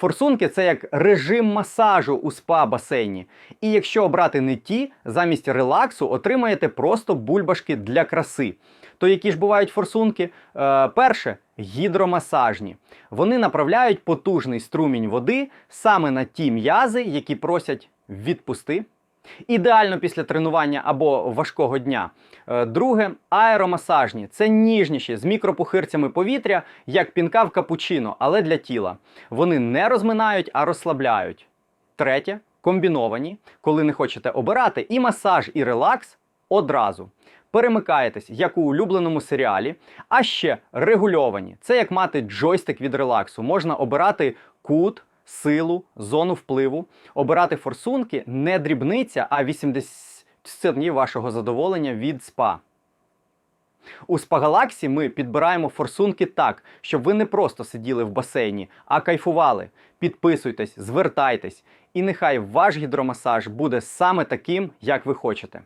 Форсунки це як режим масажу у спа-басейні. І якщо обрати не ті, замість релаксу отримаєте просто бульбашки для краси. То які ж бувають форсунки? Е, перше гідромасажні. Вони направляють потужний струмінь води саме на ті м'язи, які просять відпусти. Ідеально після тренування або важкого дня. Е, Друге аеромасажні. Це ніжніші з мікропухирцями повітря, як пінка в капучино, але для тіла. Вони не розминають, а розслабляють. Третє комбіновані, коли не хочете обирати і масаж, і релакс одразу. Перемикаєтесь, як у улюбленому серіалі, а ще регульовані. Це як мати джойстик від релаксу. Можна обирати кут, силу, зону впливу. Обирати форсунки не дрібниця, а 80 днів вашого задоволення від спа. У Спагалаксі ми підбираємо форсунки так, щоб ви не просто сиділи в басейні, а кайфували. Підписуйтесь, звертайтесь, і нехай ваш гідромасаж буде саме таким, як ви хочете.